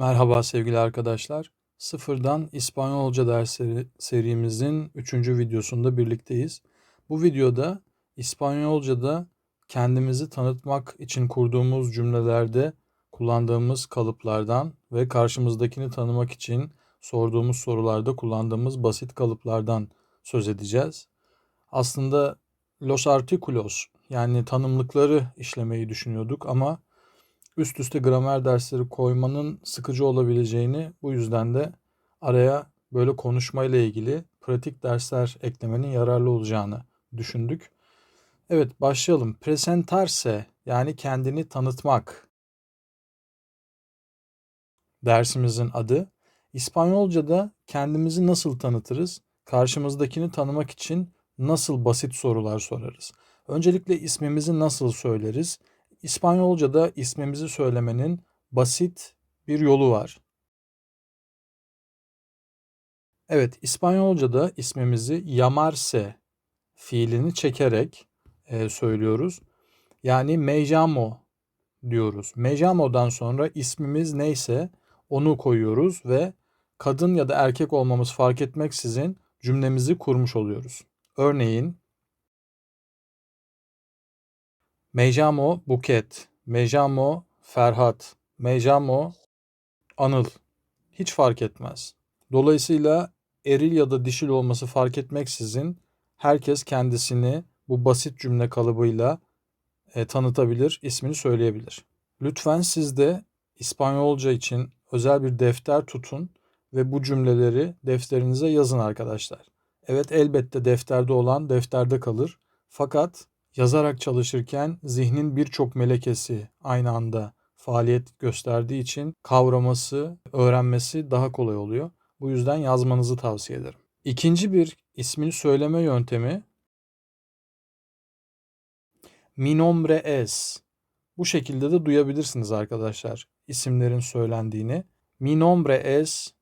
Merhaba sevgili arkadaşlar. Sıfırdan İspanyolca dersleri serimizin 3. videosunda birlikteyiz. Bu videoda İspanyolca'da kendimizi tanıtmak için kurduğumuz cümlelerde kullandığımız kalıplardan ve karşımızdakini tanımak için sorduğumuz sorularda kullandığımız basit kalıplardan söz edeceğiz. Aslında los artículos yani tanımlıkları işlemeyi düşünüyorduk ama üst üste gramer dersleri koymanın sıkıcı olabileceğini bu yüzden de araya böyle konuşmayla ilgili pratik dersler eklemenin yararlı olacağını düşündük. Evet başlayalım. Presentarse yani kendini tanıtmak dersimizin adı. İspanyolca'da kendimizi nasıl tanıtırız? Karşımızdakini tanımak için nasıl basit sorular sorarız? Öncelikle ismimizi nasıl söyleriz? İspanyolca'da ismimizi söylemenin basit bir yolu var. Evet, İspanyolca'da ismimizi llamarse fiilini çekerek e, söylüyoruz. Yani me llamo diyoruz. Me llamo'dan sonra ismimiz neyse onu koyuyoruz ve kadın ya da erkek olmamız fark etmeksizin cümlemizi kurmuş oluyoruz. Örneğin Me llamo Buket, me llamo Ferhat, me llamo Anıl. Hiç fark etmez. Dolayısıyla eril ya da dişil olması fark etmeksizin herkes kendisini bu basit cümle kalıbıyla e, tanıtabilir, ismini söyleyebilir. Lütfen siz de İspanyolca için özel bir defter tutun ve bu cümleleri defterinize yazın arkadaşlar. Evet elbette defterde olan defterde kalır. Fakat yazarak çalışırken zihnin birçok melekesi aynı anda faaliyet gösterdiği için kavraması, öğrenmesi daha kolay oluyor. Bu yüzden yazmanızı tavsiye ederim. İkinci bir ismini söyleme yöntemi mi nombre es. Bu şekilde de duyabilirsiniz arkadaşlar isimlerin söylendiğini. Mi nombre es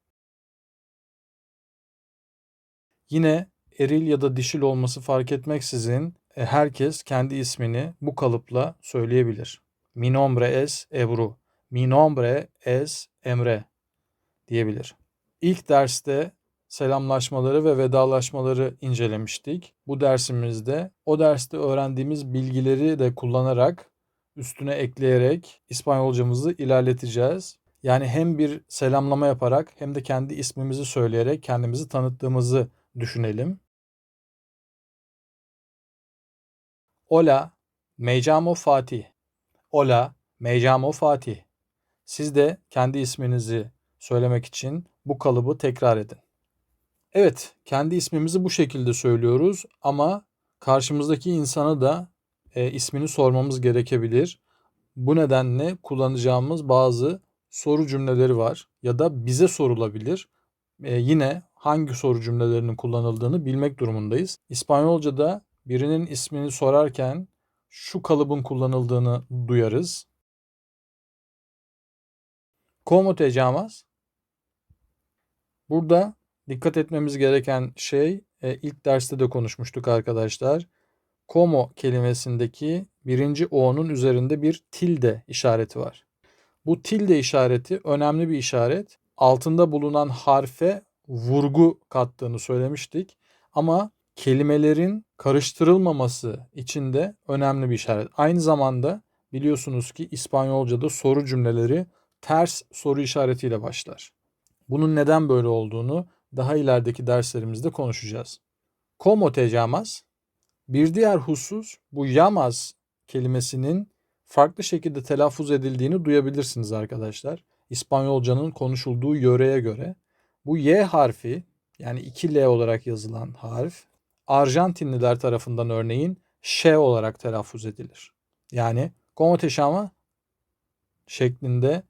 yine eril ya da dişil olması fark etmeksizin herkes kendi ismini bu kalıpla söyleyebilir. Mi nombre es Ebru. Mi nombre es Emre diyebilir. İlk derste selamlaşmaları ve vedalaşmaları incelemiştik. Bu dersimizde o derste öğrendiğimiz bilgileri de kullanarak üstüne ekleyerek İspanyolcamızı ilerleteceğiz. Yani hem bir selamlama yaparak hem de kendi ismimizi söyleyerek kendimizi tanıttığımızı düşünelim. Hola, me llamo Fatih. Hola, me llamo Fatih. Siz de kendi isminizi söylemek için bu kalıbı tekrar edin. Evet, kendi ismimizi bu şekilde söylüyoruz ama karşımızdaki insana da e, ismini sormamız gerekebilir. Bu nedenle kullanacağımız bazı soru cümleleri var ya da bize sorulabilir. E, yine hangi soru cümlelerinin kullanıldığını bilmek durumundayız. İspanyolca'da birinin ismini sorarken şu kalıbın kullanıldığını duyarız. ¿Cómo te llamas? Burada dikkat etmemiz gereken şey e, ilk derste de konuşmuştuk arkadaşlar. Como kelimesindeki birinci o'nun üzerinde bir tilde işareti var. Bu tilde işareti önemli bir işaret. Altında bulunan harfe vurgu kattığını söylemiştik. Ama kelimelerin karıştırılmaması için de önemli bir işaret. Aynı zamanda biliyorsunuz ki İspanyolca'da soru cümleleri ters soru işaretiyle başlar. Bunun neden böyle olduğunu daha ilerideki derslerimizde konuşacağız. Como te llamas? Bir diğer husus bu llamas kelimesinin farklı şekilde telaffuz edildiğini duyabilirsiniz arkadaşlar. İspanyolcanın konuşulduğu yöreye göre. Bu Y harfi yani 2L olarak yazılan harf Arjantinliler tarafından örneğin ş olarak telaffuz edilir. Yani como llama şeklinde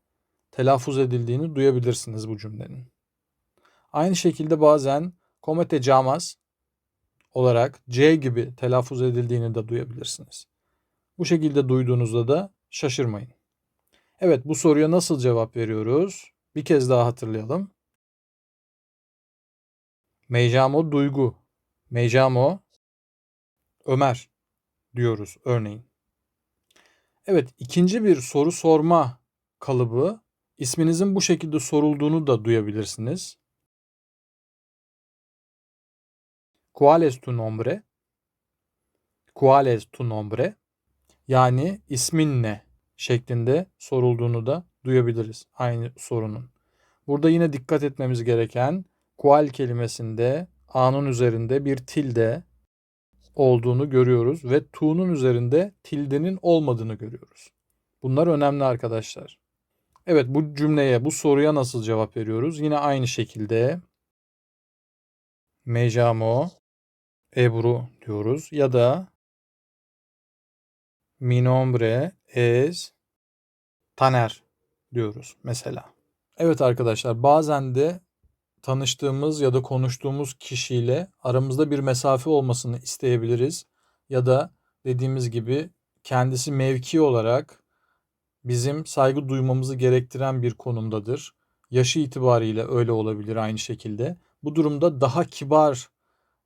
telaffuz edildiğini duyabilirsiniz bu cümlenin. Aynı şekilde bazen como te olarak C gibi telaffuz edildiğini de duyabilirsiniz. Bu şekilde duyduğunuzda da şaşırmayın. Evet bu soruya nasıl cevap veriyoruz? Bir kez daha hatırlayalım. Me llamo Duygu. Me llamo Ömer diyoruz örneğin. Evet ikinci bir soru sorma kalıbı İsminizin bu şekilde sorulduğunu da duyabilirsiniz. ¿Cuál es tu nombre? ¿Cuál es tu nombre? Yani ismin ne şeklinde sorulduğunu da duyabiliriz aynı sorunun. Burada yine dikkat etmemiz gereken kual kelimesinde a'nın üzerinde bir tilde olduğunu görüyoruz ve tu'nun üzerinde tildenin olmadığını görüyoruz. Bunlar önemli arkadaşlar. Evet bu cümleye, bu soruya nasıl cevap veriyoruz? Yine aynı şekilde me llamo Ebru diyoruz ya da mi nombre es Taner diyoruz mesela. Evet arkadaşlar bazen de tanıştığımız ya da konuştuğumuz kişiyle aramızda bir mesafe olmasını isteyebiliriz. Ya da dediğimiz gibi kendisi mevki olarak bizim saygı duymamızı gerektiren bir konumdadır. Yaşı itibariyle öyle olabilir aynı şekilde. Bu durumda daha kibar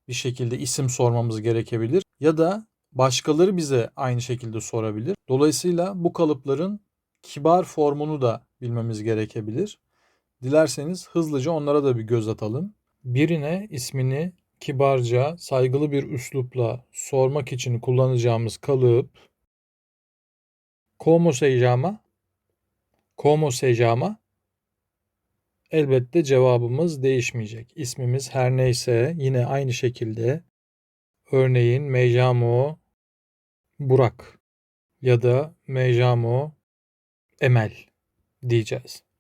bir şekilde isim sormamız gerekebilir ya da başkaları bize aynı şekilde sorabilir. Dolayısıyla bu kalıpların kibar formunu da bilmemiz gerekebilir. Dilerseniz hızlıca onlara da bir göz atalım. Birine ismini kibarca, saygılı bir üslupla sormak için kullanacağımız kalıp ¿Cómo se llama? ¿Cómo se llama? Elbette cevabımız değişmeyecek. İsmimiz her neyse yine aynı şekilde örneğin me llamo Burak ya da me llamo Emel diyeceğiz.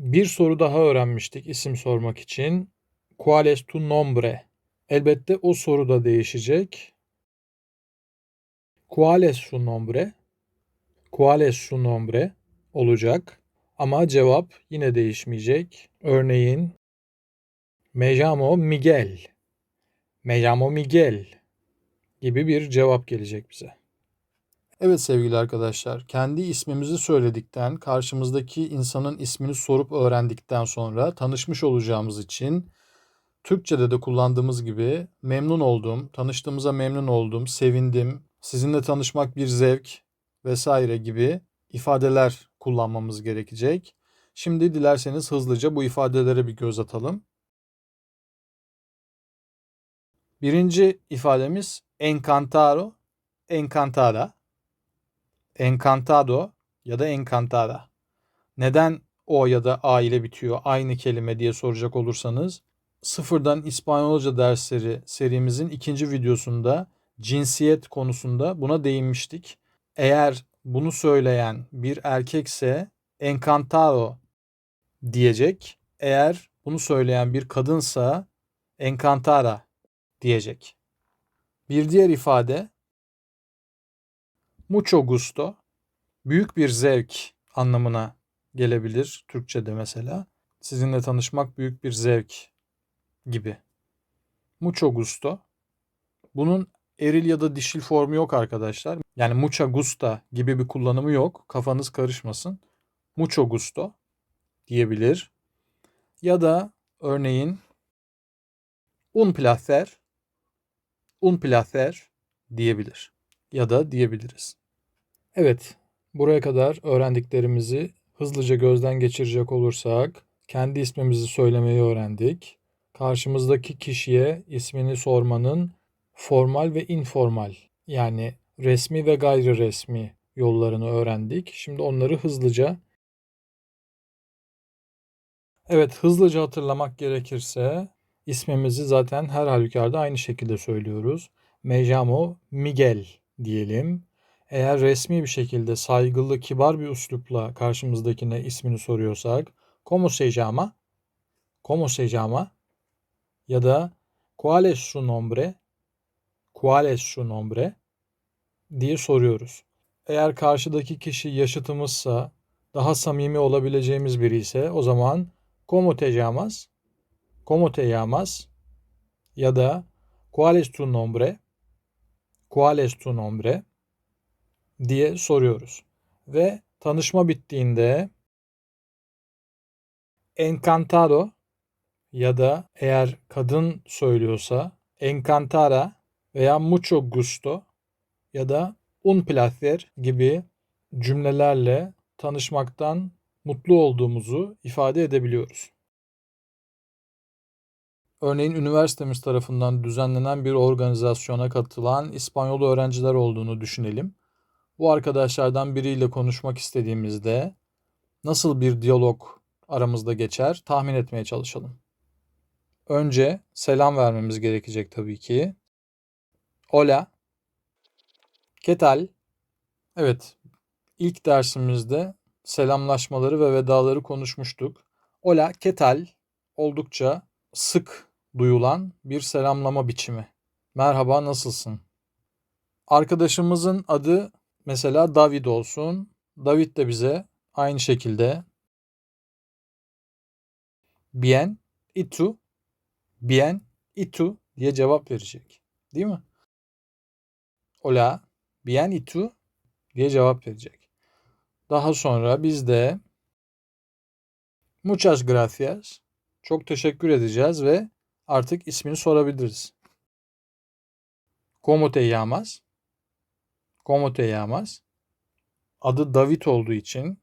Bir soru daha öğrenmiştik isim sormak için. ¿Cuál es tu nombre? Elbette o soru da değişecek. ¿Cuál es su nombre? ¿Cuál es su nombre? olacak. Ama cevap yine değişmeyecek. Örneğin Me llamo Miguel. Me llamo Miguel gibi bir cevap gelecek bize. Evet sevgili arkadaşlar, kendi ismimizi söyledikten, karşımızdaki insanın ismini sorup öğrendikten sonra tanışmış olacağımız için Türkçe'de de kullandığımız gibi memnun oldum, tanıştığımıza memnun oldum, sevindim, sizinle tanışmak bir zevk vesaire gibi ifadeler kullanmamız gerekecek. Şimdi dilerseniz hızlıca bu ifadelere bir göz atalım. Birinci ifademiz encantado, encantada, encantado ya da encantada. Neden o ya da a ile bitiyor aynı kelime diye soracak olursanız sıfırdan İspanyolca dersleri serimizin ikinci videosunda cinsiyet konusunda buna değinmiştik. Eğer bunu söyleyen bir erkekse encantado diyecek. Eğer bunu söyleyen bir kadınsa encantada diyecek. Bir diğer ifade mucho gusto büyük bir zevk anlamına gelebilir Türkçe'de mesela. Sizinle tanışmak büyük bir zevk gibi. Mucho gusto. Bunun eril ya da dişil formu yok arkadaşlar. Yani mucha gusta gibi bir kullanımı yok. Kafanız karışmasın. Mucho gusto diyebilir. Ya da örneğin un placer un placer diyebilir. Ya da diyebiliriz. Evet, buraya kadar öğrendiklerimizi hızlıca gözden geçirecek olursak kendi ismimizi söylemeyi öğrendik. Karşımızdaki kişiye ismini sormanın formal ve informal yani resmi ve gayri resmi yollarını öğrendik. Şimdi onları hızlıca Evet, hızlıca hatırlamak gerekirse ismimizi zaten her halükarda aynı şekilde söylüyoruz. Me llamo Miguel diyelim. Eğer resmi bir şekilde saygılı, kibar bir üslupla karşımızdakine ismini soruyorsak ¿Cómo se llama? ¿Cómo se llama? Ya da ¿Cuál es su nombre? ¿Cuál es su nombre? diye soruyoruz. Eğer karşıdaki kişi yaşıtımızsa, daha samimi olabileceğimiz biri ise o zaman ¿Cómo te llamas? ¿Cómo te llamas? Ya da ¿Cuál es tu nombre? ¿Cuál es tu nombre? Diye soruyoruz. Ve tanışma bittiğinde encantado ya da eğer kadın söylüyorsa encantada veya mucho gusto ya da un placer gibi cümlelerle tanışmaktan mutlu olduğumuzu ifade edebiliyoruz. Örneğin üniversitemiz tarafından düzenlenen bir organizasyona katılan İspanyol öğrenciler olduğunu düşünelim. Bu arkadaşlardan biriyle konuşmak istediğimizde nasıl bir diyalog aramızda geçer tahmin etmeye çalışalım. Önce selam vermemiz gerekecek tabii ki. Hola. ¿Qué tal? Evet, ilk dersimizde selamlaşmaları ve vedaları konuşmuştuk. Hola, ¿qué tal? Oldukça sık duyulan bir selamlama biçimi. Merhaba, nasılsın? Arkadaşımızın adı mesela David olsun. David de bize aynı şekilde bien, tú, bien, tú diye cevap verecek. Değil mi? Hola, bien, tú diye cevap verecek. Daha sonra biz de muchas gracias, çok teşekkür edeceğiz ve artık ismini sorabiliriz. ¿Cómo te llamas? ¿Cómo te? Adı David olduğu için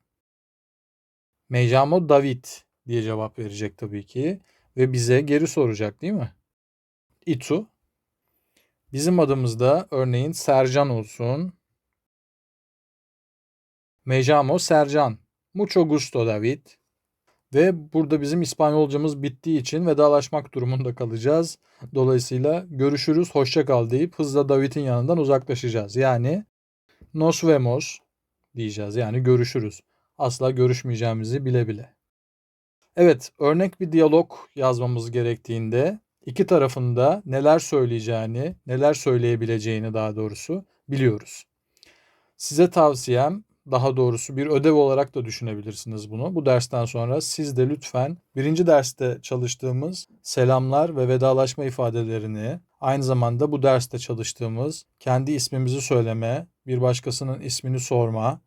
Me David diye cevap verecek tabii ki ve bize geri soracak değil mi? Itu. Bizim adımızda örneğin Sercan olsun. Me Sercan. Mucho gusto David. Ve burada bizim İspanyolcamız bittiği için vedalaşmak durumunda kalacağız. Dolayısıyla görüşürüz, hoşça kal deyip hızla David'in yanından uzaklaşacağız. Yani nos vemos diyeceğiz. Yani görüşürüz. Asla görüşmeyeceğimizi bile bile. Evet, örnek bir diyalog yazmamız gerektiğinde iki tarafında neler söyleyeceğini, neler söyleyebileceğini daha doğrusu biliyoruz. Size tavsiyem daha doğrusu bir ödev olarak da düşünebilirsiniz bunu. Bu dersten sonra siz de lütfen birinci derste çalıştığımız selamlar ve vedalaşma ifadelerini aynı zamanda bu derste çalıştığımız kendi ismimizi söyleme, bir başkasının ismini sorma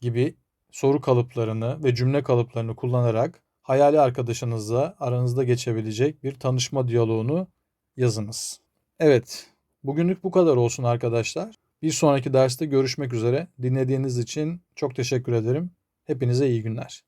gibi soru kalıplarını ve cümle kalıplarını kullanarak hayali arkadaşınızla aranızda geçebilecek bir tanışma diyaloğunu yazınız. Evet, bugünlük bu kadar olsun arkadaşlar. Bir sonraki derste görüşmek üzere. Dinlediğiniz için çok teşekkür ederim. Hepinize iyi günler.